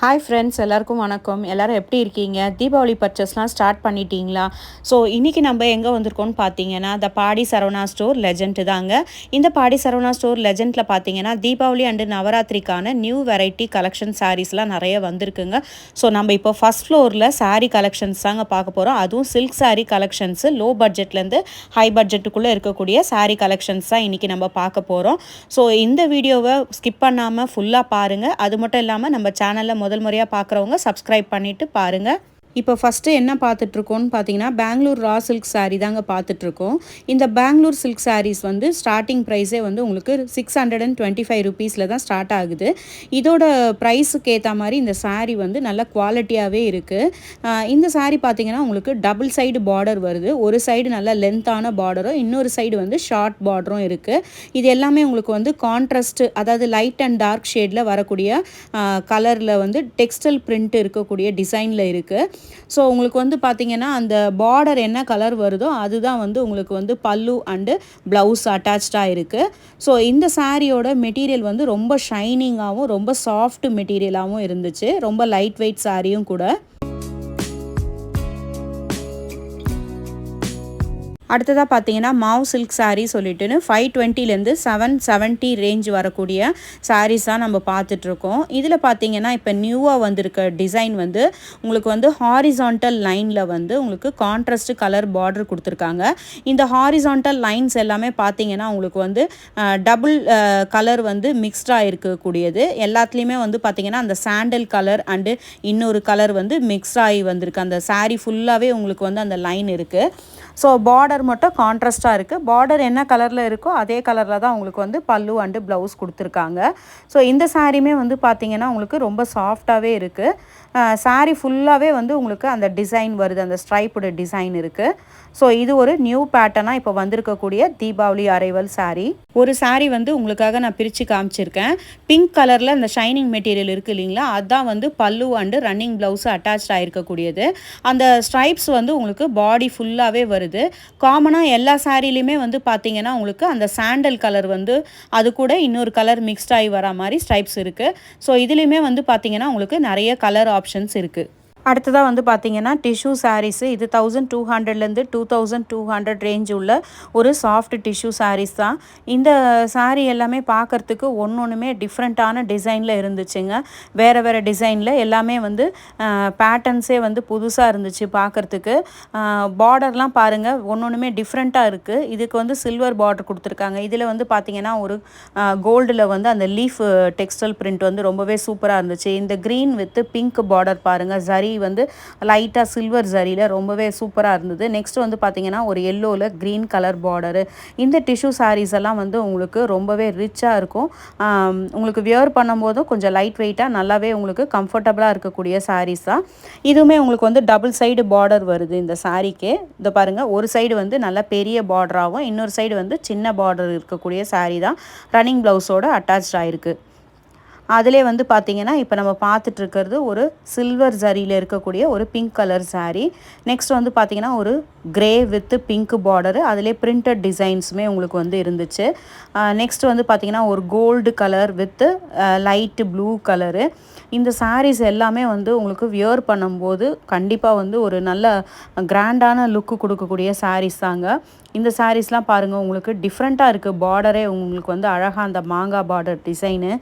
Hi friends எல்லாருக்கும் வணக்கம். எல்லாரும் எப்படி இருக்கீங்க? தீபாவளி பர்ச்சஸ்லாம் ஸ்டார்ட் பண்ணிட்டீங்களா? ஸோ இன்றைக்கி நம்ம எங்கே வந்திருக்கோம்னு பார்த்தீங்கன்னா the Padi Saravana store legend தாங்க. இந்த பாடி சரவணா ஸ்டோர் லெஜெண்டில் பார்த்தீங்கன்னா தீபாவளி அண்டு நவராத்திரிக்கான நியூ வெரைட்டி கலெக்ஷன் சாரீஸ்லாம் நிறைய வந்திருக்குங்க. ஸோ நம்ம இப்போ ஃபஸ்ட் ஃப்ளோரில் சாரீ கலெக்ஷன்ஸ் தாங்க பார்க்க போகிறோம் அதுவும் சில்க் சாரீ கலெக்ஷன்ஸு லோ பட்ஜெட்லேருந்து ஹை பட்ஜெட்டுக்குள்ளே இருக்கக்கூடிய சாரீ கலெக்ஷன்ஸ் தான் இன்றைக்கி நம்ம பார்க்க போகிறோம் ஸோ இந்த வீடியோவை ஸ்கிப் பண்ணாமல் ஃபுல்லாக பாருங்கள் அது மட்டும் இல்லாமல் நம்ம சேனலில் முதல் முறையாக பார்க்குறவங்க சப்ஸ்கிரைப் பண்ணிவிட்டு பாருங்கள் இப்போ ஃபஸ்ட்டு என்ன பார்த்துட்ருக்கோன்னு பார்த்தீங்கன்னா பெங்களூர் ரா சில்க் சாரீ தாங்க பார்த்துட்ருக்கோம். இந்த பெங்களூர் சில்க் சாரீஸ் வந்து ஸ்டார்டிங் ப்ரைஸே வந்து உங்களுக்கு six hundred and twenty five ருபீஸில் தான் ஸ்டார்ட் ஆகுது. இதோட ப்ரைஸுக்கு ஏற்ற மாதிரி இந்த சாரீ வந்து நல்ல குவாலிட்டியாகவே இருக்குது இந்த சாரீ பார்த்தீங்கன்னா உங்களுக்கு டபுள் சைடு பார்டர் வருது. ஒரு சைடு நல்ல லென்த்தான பார்டரும் இன்னொரு சைடு வந்து ஷார்ட் பார்டரும் இருக்குது இது எல்லாமே உங்களுக்கு வந்து கான்ட்ராஸ்ட் அதாவது லைட் அண்ட் டார்க் ஷேடில் வரக்கூடிய கலரில் வந்து டெக்ஸ்டல் பிரிண்ட் இருக்கக்கூடிய டிசைனில் இருக்குது ஸோ உங்களுக்கு வந்து பார்த்திங்கன்னா அந்த பார்டர் என்ன கலர் வருதோ அதுதான் வந்து உங்களுக்கு வந்து பல்லு அண்டு ப்ளவுஸ் அட்டாச்சாக இருக்குது ஸோ இந்த சாரியோட மெட்டீரியல் வந்து ரொம்ப ஷைனிங்காகவும் ரொம்ப சாஃப்ட் மெட்டீரியலாகவும் இருந்துச்சு. ரொம்ப லைட் வெயிட் சாரியும் கூட. அடுத்ததாக பார்த்தீங்கன்னா மாவ் சில்க் சாரீ சொல்லிட்டுன்னு ஃபைவ் டுவெண்ட்டிலேருந்து செவன் செவன்ட்டி ரேஞ்ச் வரக்கூடிய சாரீஸ் தான் நம்ம பார்த்துட்ருக்கோம். இதில் பார்த்தீங்கன்னா இப்போ நியூவாக வந்திருக்க டிசைன் வந்து உங்களுக்கு வந்து ஹாரிசான்டல் லைனில் வந்து உங்களுக்கு கான்ட்ராஸ்ட் கலர் பார்டர் கொடுத்துருக்காங்க. இந்த ஹாரிசான்டல் லைன்ஸ் எல்லாமே பார்த்தீங்கன்னா உங்களுக்கு வந்து டபுள் கலர் வந்து மிக்ஸ்டாக இருக்கக்கூடியது. எல்லாத்துலேயுமே வந்து பார்த்தீங்கன்னா அந்த சாண்டல் கலர் அண்டு இன்னொரு கலர் வந்து மிக்ஸ் ஆகி வந்திருக்கு. அந்த சாரீ ஃபுல்லாகவே உங்களுக்கு வந்து அந்த லைன் இருக்குது ஸோ பார்டர் மட்டும் கான்ட்ராஸ்ட்டாக இருக்குது பார்டர் என்ன கலரில் இருக்கோ அதே கலரில் தான் உங்களுக்கு வந்து பல்லு அண்டு ப்ளவுஸ் கொடுத்துருக்காங்க. ஸோ இந்த சாரீமே வந்து பார்த்திங்கன்னா உங்களுக்கு ரொம்ப சாஃப்டாகவே இருக்குது சாரீ ஃபுல்லாகவே வந்து உங்களுக்கு அந்த டிசைன் வருது அந்த ஸ்ட்ரைப்போட டிசைன் இருக்குது ஸோ இது ஒரு நியூ பேட்டர்னாக இப்போ வந்திருக்கக்கூடிய தீபாவளி அரைவல் saree. ஒரு saree வந்து உங்களுக்காக நான் பிரித்து காமிச்சிருக்கேன். பிங்க் கலரில் அந்த ஷைனிங் மெட்டீரியல் இருக்குது இல்லைங்களா? அதுதான் வந்து pallu and running blouse attach ஆகிருக்கக்கூடியது அந்த ஸ்ட்ரைப்ஸ் வந்து உங்களுக்கு பாடி ஃபுல்லாகவே வருது. காமனாக எல்லா சாரீலையுமே வந்து பார்த்தீங்கன்னா உங்களுக்கு அந்த சாண்டல் கலர் வந்து அது கூட இன்னொரு கலர் மிக்ஸ்ட் ஆகி வர மாதிரி ஸ்ட்ரைப்ஸ் இருக்குது ஸோ இதுலேயுமே வந்து பார்த்தீங்கன்னா உங்களுக்கு நிறைய கலர் ஆப்ஷன்ஸ் இருக்குது அடுத்ததாக வந்து பார்த்தீங்கன்னா டிஷ்யூ சாரீஸு இது தௌசண்ட் டூ ஹண்ட்ரட்லேருந்து two thousand two hundred range உள்ள ஒரு சாஃப்ட் டிஷ்யூ சாரீஸ் தான். இந்த சாரீ எல்லாமே பார்க்குறதுக்கு ஒன்று ஒன்றுமே டிஃப்ரெண்ட்டான டிசைனில் இருந்துச்சுங்க. வேறு வேறு டிசைனில் எல்லாமே வந்து பேட்டர்ன்ஸே வந்து புதுசாக இருந்துச்சு பார்க்குறதுக்கு பார்டர்லாம் பாருங்கள் ஒன்று ஒன்றுமே டிஃப்ரெண்ட்டாக இருக்குது இதுக்கு வந்து சில்வர் பார்டர் கொடுத்துருக்காங்க. இதில் வந்து பார்த்தீங்கன்னா ஒரு கோல்டில் வந்து அந்த லீஃப் டெக்ஸ்டைல் பிரிண்ட் வந்து ரொம்பவே சூப்பராக இருந்துச்சு. இந்த க்ரீன் வித் பிங்க் பார்டர் பாருங்கள் வந்து லைட்டாக சில்வர் ஜரியில் ரொம்பவே சூப்பராக இருந்தது. நெக்ஸ்ட் வந்து பார்த்தீங்கன்னா ஒரு எல்லோவில் க்ரீன் கலர் பார்டரு இந்த டிஷ்யூ சாரீஸ் எல்லாம் வந்து உங்களுக்கு ரொம்பவே ரிச்சாக இருக்கும். உங்களுக்கு வியர் பண்ணும்போதும் கொஞ்சம் லைட் வெயிட்டாக நல்லாவே உங்களுக்கு கம்ஃபர்டபுளாக இருக்கக்கூடிய சாரீஸ் தான். இதுவுமே உங்களுக்கு வந்து டபுள் சைடு பார்டர் வருது இந்த சாரீக்கே இதை பாருங்கள் ஒரு சைடு வந்து நல்ல பெரிய பார்டராகவும் இன்னொரு சைடு வந்து சின்ன பார்டர் இருக்கக்கூடிய சாரீ தான். ரன்னிங் ப்ளவுஸோட அட்டாச் ஆகிருக்கு அதிலே வந்து பார்த்தீங்கன்னா இப்போ நம்ம பார்த்துட்ருக்கிறது ஒரு சில்வர் ஜரியில் இருக்கக்கூடிய ஒரு பிங்க் கலர் சாரீ நெக்ஸ்ட் வந்து பார்த்திங்கன்னா ஒரு கிரே வித் பிங்க் பார்டரு அதிலே பிரிண்டட் டிசைன்ஸுமே உங்களுக்கு வந்து இருந்துச்சு. நெக்ஸ்ட் வந்து பார்த்திங்கன்னா ஒரு gold colour with light blue colour இந்த சாரீஸ் எல்லாமே வந்து உங்களுக்கு வியர் பண்ணும்போது கண்டிப்பாக வந்து ஒரு நல்ல கிராண்டான லுக்கு கொடுக்கக்கூடிய சாரீஸ் தாங்க. இந்த சாரீஸ்லாம் பாருங்கள் உங்களுக்கு டிஃப்ரெண்ட்டாக இருக்குது பார்டரே உங்களுக்கு வந்து அழகாக அந்த மாங்காய் பார்டர் டிசைனு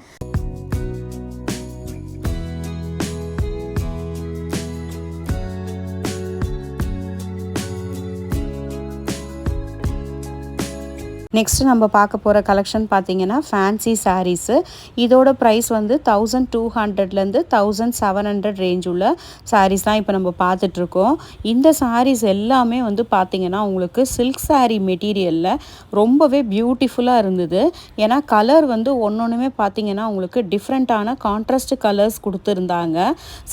நெக்ஸ்ட் நம்ம பார்க்க போகிற கலெக்ஷன் பார்த்தீங்கன்னா ஃபேன்சி சாரீஸு இதோட ப்ரைஸ் வந்து தௌசண்ட் டூ ஹண்ட்ரட்லேருந்து தௌசண்ட் செவன் ஹண்ட்ரட் ரேஞ்ச் உள்ள சாரீஸ் தான் இப்போ நம்ம பார்த்துட்ருக்கோம் இந்த சாரீஸ் எல்லாமே வந்து பார்த்தீங்கன்னா உங்களுக்கு சில்க் சாரீ மெட்டீரியலில் ரொம்பவே பியூட்டிஃபுல்லாக இருந்தது. ஏன்னா கலர் வந்து ஒன்றொன்றுமே பார்த்தீங்கன்னா உங்களுக்கு டிஃப்ரெண்ட்டான கான்ட்ராஸ்ட் கலர்ஸ் கொடுத்துருந்தாங்க.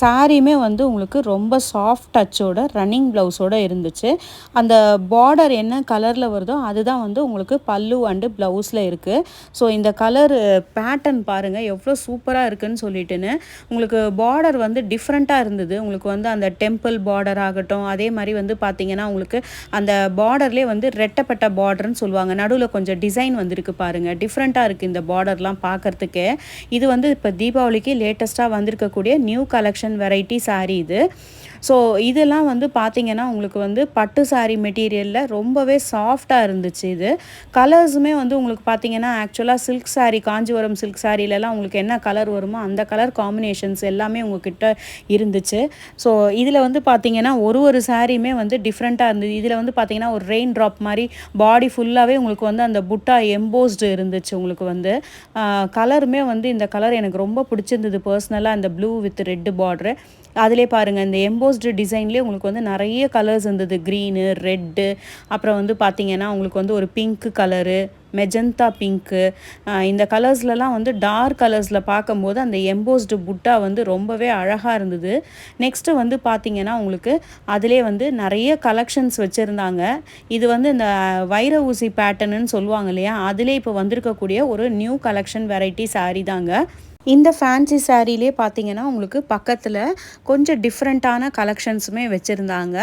சாரியுமே வந்து உங்களுக்கு ரொம்ப சாஃப்ட் டச்சோட ரன்னிங் ப்ளவுஸோட இருந்துச்சு. அந்த பார்டர் என்ன கலரில் வருதோ அதுதான் வந்து உங்களுக்கு பல்லு அண்டு ப்ளவுஸில் இருக்குது ஸோ இந்த கலர் பேட்டர்ன் பாருங்கள் எவ்வளோ சூப்பராக இருக்குன்னு சொல்லிட்டுன்னு. உங்களுக்கு பார்டர் வந்து டிஃப்ரெண்ட்டாக இருந்தது. உங்களுக்கு வந்து அந்த டெம்பிள் பார்டர் ஆகட்டும் அதே மாதிரி வந்து பார்த்திங்கன்னா உங்களுக்கு அந்த பார்டர்லேயே வந்து ரெட்டப்பட்ட பார்டர்னு சொல்லுவாங்க. நடுவில் கொஞ்சம் டிசைன் வந்திருக்கு பாருங்கள் டிஃப்ரெண்ட்டாக இருக்குது இந்த பார்டர்லாம் பார்க்குறதுக்கே இது வந்து இப்போ தீபாவளிக்கு லேட்டஸ்ட்டாக வந்திருக்கக்கூடிய நியூ கலெக்ஷன் வெரைட்டி சாரீ இது. ஸோ இதெல்லாம் வந்து பார்த்திங்கன்னா உங்களுக்கு வந்து பட்டு சாரீ மெட்டீரியலில் ரொம்பவே சாஃப்டாக இருந்துச்சு இது. கலர்ஸுமே வந்து உங்களுக்கு பார்த்திங்கன்னா ஆக்சுவலாக சில்க் சாரீ காஞ்சிபுரம் சில்க் சாரீலலாம் உங்களுக்கு என்ன கலர் வருமோ அந்த கலர் காம்பினேஷன்ஸ் எல்லாமே உங்ககிட்ட இருந்துச்சு. ஸோ இதில் வந்து பார்த்திங்கன்னா ஒரு ஒரு சாரியுமே வந்து டிஃப்ரெண்ட்டாக இருந்தது. இதில் வந்து பார்த்திங்கன்னா ஒரு ரெயின் ட்ராப் மாதிரி பாடி ஃபுல்லாகவே உங்களுக்கு வந்து அந்த புட்டா எம்போஸ்டு இருந்துச்சு உங்களுக்கு வந்து. கலருமே வந்து இந்த கலர் எனக்கு ரொம்ப பிடிச்சிருந்தது பர்சனலாக அந்த ப்ளூ வித் ரெட்டு பார்ட்ரு அதிலே பாருங்கள் இந்த எம்போஸ்டு டிசைன்லேயே உங்களுக்கு வந்து நிறைய கலர்ஸ் இருந்தது. க்ரீனு ரெட்டு அப்புறம் வந்து பார்த்திங்கன்னா உங்களுக்கு வந்து ஒரு பிங்க்கு கலரு மெஜந்தா பிங்க்கு இந்த கலர்ஸ்லலாம் வந்து டார்க் கலர்ஸில் பார்க்கும்போது அந்த எம்போஸ்டு புட்டா வந்து ரொம்பவே அழகாக இருந்தது. நெக்ஸ்ட்டு வந்து பார்த்திங்கன்னா உங்களுக்கு அதிலே வந்து நிறைய கலெக்ஷன்ஸ் வச்சுருந்தாங்க. இது வந்து இந்த வைர ஊசி பேட்டர்னுன்னு சொல்லுவாங்க இல்லையா? அதிலே இப்போ வந்திருக்கக்கூடிய ஒரு நியூ கலெக்ஷன் வெரைட்டி சாரீ தாங்க. இந்த ஃபேன்சி சாரீலே பார்த்தீங்கன்னா உங்களுக்கு பக்கத்தில் கொஞ்சம் டிஃப்ரெண்ட்டான கலெக்ஷன்ஸுமே வச்சுருந்தாங்க.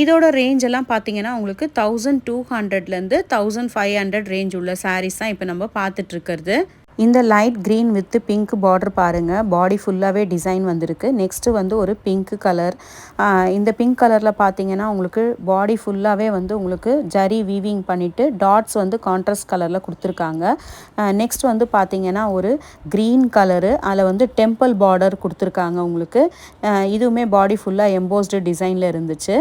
இதோட ரேஞ்ச் எல்லாம் பார்த்தீங்கன்னா உங்களுக்கு தௌசண்ட் டூ ஹண்ட்ரட்லேருந்து தௌசண்ட் ஃபைவ் ஹண்ட்ரட் ரேஞ்ச் உள்ள சாரீஸ் தான் இப்போ நம்ம பார்த்துட்ருக்கிறது இந்த light green with pink border பாருங்கள் பாடி ஃபுல்லாகவே டிசைன் வந்திருக்கு. நெக்ஸ்ட்டு வந்து ஒரு பிங்க் கலர் இந்த பிங்க் கலரில் பார்த்தீங்கன்னா உங்களுக்கு பாடி ஃபுல்லாகவே வந்து உங்களுக்கு ஜரி வீவிங் பண்ணிவிட்டு டாட்ஸ் வந்து கான்ட்ராஸ்ட் கலரில் கொடுத்துருக்காங்க. நெக்ஸ்ட் வந்து பார்த்தீங்கன்னா ஒரு க்ரீன் கலரு அதில் வந்து டெம்பிள் பார்டர் கொடுத்துருக்காங்க உங்களுக்கு. இதுவுமே பாடி ஃபுல்லாக எம்போஸ்டு டிசைனில் இருந்துச்சு.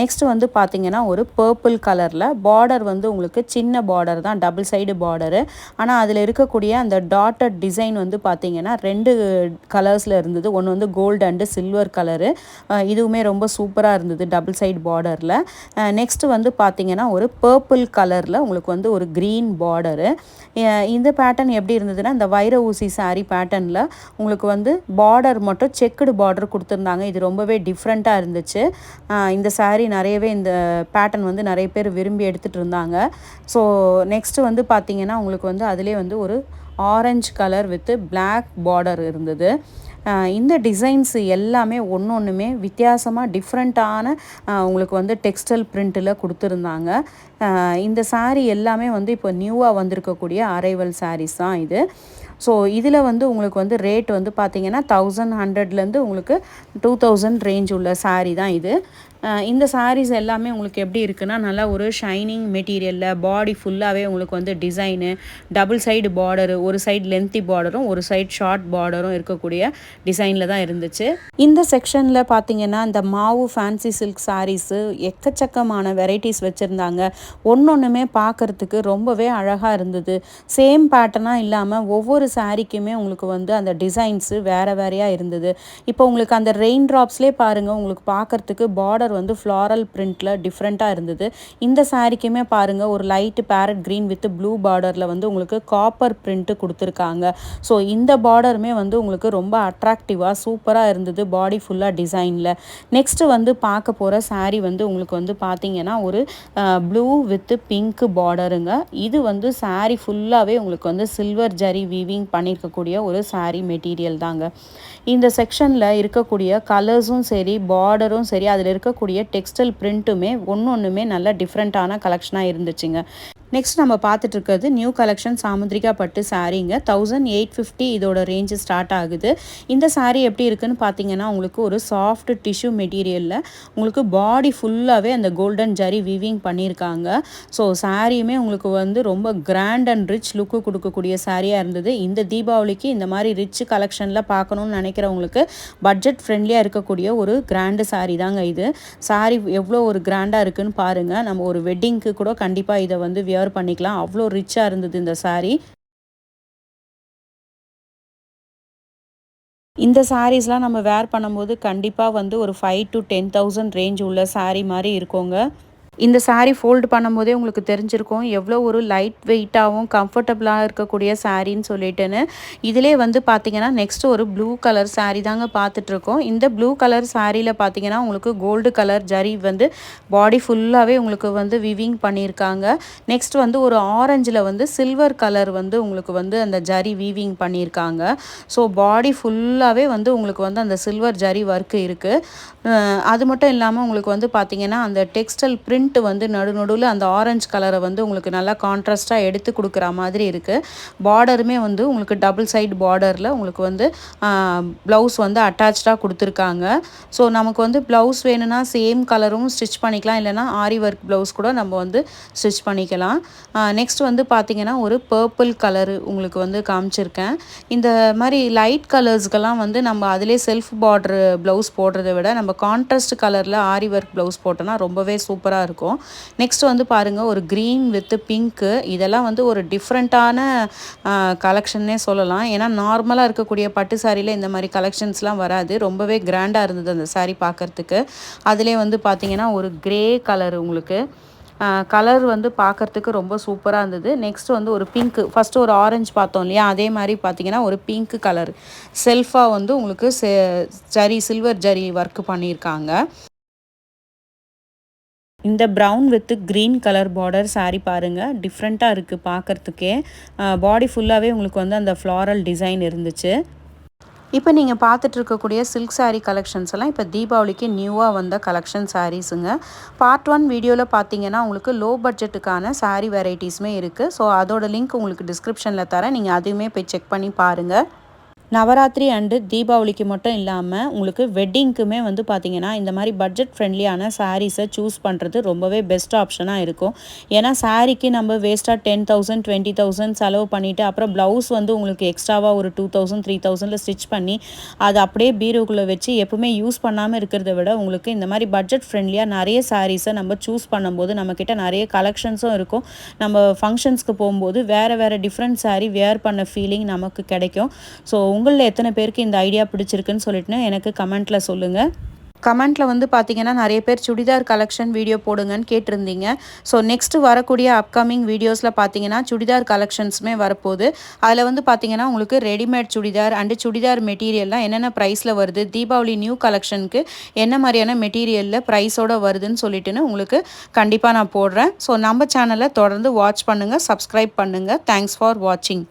நெக்ஸ்ட் வந்து பார்த்தீங்கன்னா ஒரு பர்பிள் கலரில் பார்டர் வந்து உங்களுக்கு சின்ன பார்டர் தான் டபுள் சைடு பார்டரு ஆனால் அதில் இருக்கக்கூடிய அந்த டாட்டட் டிசைன் வந்து பார்த்திங்கன்னா ரெண்டு கலர்ஸில் இருந்தது. ஒன்று வந்து கோல்டு அண்டு சில்வர் கலரு இதுவுமே ரொம்ப சூப்பராக இருந்தது டபுள் சைட் பார்டரில் நெக்ஸ்ட்டு வந்து பார்த்திங்கன்னா ஒரு பர்பிள் கலரில் உங்களுக்கு வந்து ஒரு க்ரீன் பார்டரு இந்த பேட்டர்ன் எப்படி இருந்ததுன்னா இந்த வைர ஊசி சாரீ பேட்டர்னில் உங்களுக்கு வந்து பார்டர் மட்டும் செக்குடு பார்டர் கொடுத்துருந்தாங்க. இது ரொம்பவே டிஃப்ரெண்ட்டாக இருந்துச்சு. இந்த சாரீ நிறையவே இந்த பேட்டர்ன் வந்து நிறைய பேர் விரும்பி எடுத்துகிட்டு இருந்தாங்க. ஸோ நெக்ஸ்ட்டு வந்து பார்த்திங்கன்னா உங்களுக்கு வந்து அதிலே வந்து ஒரு orange colour with black border இருந்தது. இந்த டிசைன்ஸ் எல்லாமே ஒன்று ஒன்றுமே வித்தியாசமாக டிஃப்ரெண்ட்டான உங்களுக்கு வந்து டெக்ஸ்டைல் பிரிண்ட்டில் கொடுத்துருந்தாங்க. இந்த சாரீ எல்லாமே வந்து இப்போ நியூவாக வந்திருக்கக்கூடிய அரைவல் சாரீஸ் தான் இது. ஸோ இதில் வந்து உங்களுக்கு வந்து ரேட் வந்து பார்த்திங்கன்னா தௌசண்ட் ஹண்ட்ரட்லேருந்து உங்களுக்கு டூ தௌசண்ட் ரேஞ்ச் உள்ள சாரீ தான் இது. இந்த சாரீஸ் எல்லாமே உங்களுக்கு எப்படி இருக்குன்னா நல்லா ஒரு ஷைனிங் மெட்டீரியலில் பாடி ஃபுல்லாகவே உங்களுக்கு வந்து டிசைனு டபுள் சைடு பார்டரு ஒரு சைடு லென்த்தி பார்டரும் ஒரு சைடு ஷார்ட் பார்டரும் இருக்கக்கூடிய டிசைனில் தான் இருந்துச்சு. இந்த செக்ஷனில் பார்த்தீங்கன்னா இந்த மாவு ஃபேன்சி சில்க் சாரீஸு எக்கச்சக்கமான வெரைட்டிஸ் வச்சுருந்தாங்க. ஒன்று ஒன்றுமே பார்க்குறதுக்கு ரொம்பவே அழகாக இருந்தது. சேம் பேட்டர்னாக இல்லாமல் ஒவ்வொரு சாரீக்குமே உங்களுக்கு வந்து அந்த டிசைன்ஸு வேறு வேறையாக இருந்தது. இப்போ உங்களுக்கு அந்த ரெயின் ட்ராப்ஸ்லேயே பாருங்கள் உங்களுக்கு பார்க்குறதுக்கு பார்டர் வந்து ஃப்ளாரல் பிரிண்ட்டில் டிஃப்ரெண்ட்டாக இருந்தது. இந்த சாரீக்குமே பாருங்கள் ஒரு light parrot green with blue பார்டரில் வந்து உங்களுக்கு காப்பர் பிரிண்ட்டு கொடுத்துருக்காங்க. ஸோ இந்த பார்டருமே வந்து உங்களுக்கு ரொம்ப அட்ராக்டிவாக சூப்பராக இருந்தது பாடி ஃபுல்லாக டிசைனில் நெக்ஸ்ட்டு வந்து பார்க்க போகிற சாரீ வந்து உங்களுக்கு வந்து பார்த்தீங்கன்னா ஒரு ப்ளூ வித் பிங்க் பார்டருங்க இது வந்து சாரீ ஃபுல்லாகவே உங்களுக்கு வந்து சில்வர் ஜரி வீவிங் பண்ணியிருக்கக்கூடிய ஒரு சாரீ மெட்டீரியல் தாங்க. இந்த செக்ஷனில் இருக்கக்கூடிய கலர்ஸும் சரி பார்டரும் சரி அதில் இருக்கக்கூடிய இருக்கக்கூடிய டெக்ஸ்டைல் பிரிண்ட்டுமே ஒன்று ஒன்றுமே நல்ல டிஃப்ரெண்ட்டான கலெக்ஷனாக இருந்துச்சுங்க. நெக்ஸ்ட் நம்ம பார்த்துட்டு இருக்கிறது நியூ கலெக்ஷன் சாமுந்திரிகா பட்டு சாரீங்க தௌசண்ட் எயிட் ஃபிஃப்டி இதோட ரேஞ்சு ஸ்டார்ட் ஆகுது. இந்த சாரீ எப்படி இருக்குன்னு பார்த்தீங்கன்னா உங்களுக்கு ஒரு சாஃப்ட் டிஷ்யூ மெட்டீரியலில் உங்களுக்கு பாடி ஃபுல்லாகவே அந்த கோல்டன் ஜரி விவிங் பண்ணியிருக்காங்க. ஸோ சாரியுமே உங்களுக்கு வந்து ரொம்ப கிராண்ட் அண்ட் ரிச் லுக்கு கொடுக்கக்கூடிய சாரியாக இருந்தது. இந்த தீபாவளிக்கு இந்த மாதிரி ரிச் கலெக்ஷனில் பார்க்கணுன்னு நினைக்கிறவங்களுக்கு பட்ஜெட் ஃப்ரெண்ட்லியாக இருக்கக்கூடிய ஒரு கிராண்டு சாரீ தாங்க இது. சாரி எவ்வளோ ஒரு கிராண்டாக இருக்குன்னு பாருங்கள் நம்ம ஒரு வெட்டிங்க்கு கூட கண்டிப்பாக இதை வந்து வியர் கவர் பண்ணிக்கலாம். அவ்வளோ ரிச்சாக இருந்தது இந்த சாரீ இந்த சாரீஸ்லாம் நம்ம வேர் பண்ணும்போது கண்டிப்பாக வந்து ஒரு five to ten thousand range உள்ள சாரீ மாதிரி இருக்கோங்க. இந்த சாரீ ஃபோல்டு பண்ணும்போதே உங்களுக்கு தெரிஞ்சிருக்கும் எவ்வளோ ஒரு லைட் வெயிட்டாகவும் கம்ஃபர்டபுளாக இருக்கக்கூடிய சாரின்னு சொல்லிட்டுன்னு. இதிலே வந்து பார்த்திங்கன்னா நெக்ஸ்ட் ஒரு ப்ளூ கலர் சாரீ தாங்க பார்த்துட்ருக்கோம் இந்த ப்ளூ கலர் சாரியில் பார்த்தீங்கன்னா உங்களுக்கு கோல்டு கலர் ஜரி வந்து பாடி ஃபுல்லாகவே உங்களுக்கு வந்து விவிங் பண்ணியிருக்காங்க நெக்ஸ்ட் வந்து ஒரு ஆரஞ்சில் வந்து சில்வர் கலர் வந்து உங்களுக்கு வந்து அந்த ஜரி வீவிங் பண்ணியிருக்காங்க ஸோ பாடி ஃபுல்லாகவே வந்து உங்களுக்கு வந்து அந்த சில்வர் ஜரி ஒர்க் இருக்குது அது மட்டும் இல்லாமல் உங்களுக்கு வந்து பார்த்திங்கன்னா அந்த டெக்ஸ்டல் பிரிண்ட் மின்ட் வந்து நடு நடுவில் அந்த ஆரஞ்சு கலரை வந்து உங்களுக்கு நல்லா கான்ட்ராஸ்ட்டாக எடுத்து கொடுக்குற மாதிரி இருக்குது பார்டருமே வந்து உங்களுக்கு டபுள் சைடு பார்டரில் உங்களுக்கு வந்து ப்ளவுஸ் வந்து அட்டாச்சாக கொடுத்துருக்காங்க. ஸோ நமக்கு வந்து ப்ளவுஸ் வேணும்னா சேம் கலரும் ஸ்டிச் பண்ணிக்கலாம். இல்லைனா ஆரி ஒர்க் ப்ளவுஸ் கூட நம்ம வந்து ஸ்டிச் பண்ணிக்கலாம். நெக்ஸ்ட் வந்து பார்த்திங்கன்னா ஒரு பர்பிள் கலரு உங்களுக்கு வந்து காமிச்சிருக்கேன். இந்த மாதிரி லைட் கலர்ஸ்க்கெல்லாம் வந்து நம்ம அதிலே செல்ஃப் பார்டர் ப்ளவுஸ் போடுறத விட நம்ம கான்ட்ராஸ்ட் கலரில் ஆரி ஒர்க் ப்ளவுஸ் போட்டோன்னா ரொம்பவே சூப்பராக இருக்கும். இருக்கும். நெக்ஸ்ட் வந்து பாருங்கள் ஒரு க்ரீன் வித் பிங்க்கு இதெல்லாம் வந்து ஒரு டிஃப்ரெண்ட்டான கலெக்ஷன்னே சொல்லலாம். ஏன்னா நார்மலாக இருக்கக்கூடிய பட்டு சாரியில் இந்த மாதிரி கலெக்ஷன்ஸ்லாம் வராது. ரொம்பவே கிராண்டாக இருந்தது அந்த சாரீ பார்க்குறதுக்கு அதிலே வந்து பார்த்திங்கன்னா ஒரு க்ரே கலர் உங்களுக்கு. கலர் வந்து பார்க்குறதுக்கு ரொம்ப சூப்பராக இருந்தது. நெக்ஸ்ட் வந்து ஒரு பிங்க்கு ஃபஸ்ட்டு ஒரு ஆரஞ்சு பார்த்தோம் இல்லையா? அதே மாதிரி பார்த்தீங்கன்னா ஒரு பிங்க் கலர் செல்ஃபாக வந்து உங்களுக்கு ஜரி சில்வர் ஜரி ஒர்க்கு பண்ணியிருக்காங்க. இந்த brown with green colour border sari பாருங்கள் டிஃப்ரெண்ட்டாக இருக்குது பார்க்குறதுக்கே பாடி ஃபுல்லாகவே உங்களுக்கு வந்து அந்த ஃப்ளாரல் டிசைன் இருந்துச்சு. இப்போ நீங்கள் பார்த்துட்டு இருக்கக்கூடிய சில்க் சாரீ கலெக்ஷன்ஸ் எல்லாம் இப்போ தீபாவளிக்கு நியூவாக வந்த கலெக்ஷன் சாரீஸுங்க பார்ட் ஒன் வீடியோவில் பார்த்தீங்கன்னா உங்களுக்கு லோ பட்ஜெட்டுக்கான சாரீ வெரைட்டிஸுமே இருக்குது ஸோ அதோட லிங்க் உங்களுக்கு டிஸ்கிரிப்ஷனில் தரேன். நீங்கள் அதையுமே போய் செக் பண்ணி பாருங்கள் நவராத்திரி அண்டு தீபாவளிக்கு மட்டும் இல்லாமல் உங்களுக்கு வெட்டிங்க்குமே வந்து பார்த்திங்கன்னா இந்த மாதிரி பட்ஜெட் ஃப்ரெண்ட்லியான சாரீஸை சூஸ் பண்ணுறது ரொம்பவே பெஸ்ட் ஆப்ஷனாக இருக்கும். ஏன்னா சாரீக்கு நம்ம வேஸ்ட்டாக டென் தௌசண்ட் டுவெண்ட்டி தௌசண்ட் செலவு பண்ணிவிட்டு அப்புறம் ப்ளவுஸ் வந்து உங்களுக்கு எக்ஸ்ட்ராவாக ஒரு டூ தௌசண்ட் த்ரீ தௌசண்டில் ஸ்டிச் பண்ணி அதை அப்படியே பீரோக்குள்ளே வச்சு எப்பவுமே யூஸ் பண்ணாமல் இருக்கிறத விட உங்களுக்கு இந்த மாதிரி பட்ஜெட் ஃப்ரெண்ட்லியாக நிறைய சாரீஸை நம்ம சூஸ் பண்ணும்போது நம்மக்கிட்ட நிறைய கலெக்ஷன்ஸும் இருக்கும். நம்ம ஃபங்க்ஷன்ஸ்க்கு போகும்போது வேறு வேறு டிஃப்ரெண்ட் சாரீ வேர் பண்ண ஃபீலிங் நமக்கு கிடைக்கும். ஸோ உங்களில் எத்தனை பேருக்கு இந்த ஐடியா பிடிச்சிருக்குன்னு சொல்லிட்டுன்னு எனக்கு கமெண்ட்டில் சொல்லுங்கள் கமெண்ட்டில் வந்து பார்த்தீங்கன்னா நிறைய பேர் சுடிதார் கலெக்ஷன் வீடியோ போடுங்கன்னு கேட்டிருந்தீங்க. ஸோ நெக்ஸ்ட்டு வரக்கூடிய அப்கமிங் வீடியோஸில் பார்த்தீங்கன்னா சுடிதார் கலெக்ஷன்ஸுமே வரப்போகுது. அதில் வந்து பார்த்தீங்கன்னா உங்களுக்கு ரெடிமேட் சுடிதார் அண்டு சுடிதார் மெட்டீரியல்லாம் என்னென்ன ப்ரைஸில் வருது தீபாவளி நியூ கலெக்ஷனுக்கு என்ன மாதிரியான மெட்டீரியலில் ப்ரைஸோடு வருதுன்னு சொல்லிட்டுன்னு உங்களுக்கு கண்டிப்பாக நான் போடுறேன். ஸோ நம்ம சேனலை தொடர்ந்து வாட்ச் பண்ணுங்கள் சப்ஸ்கிரைப் பண்ணுங்கள் தேங்க்ஸ் ஃபார் வாட்சிங்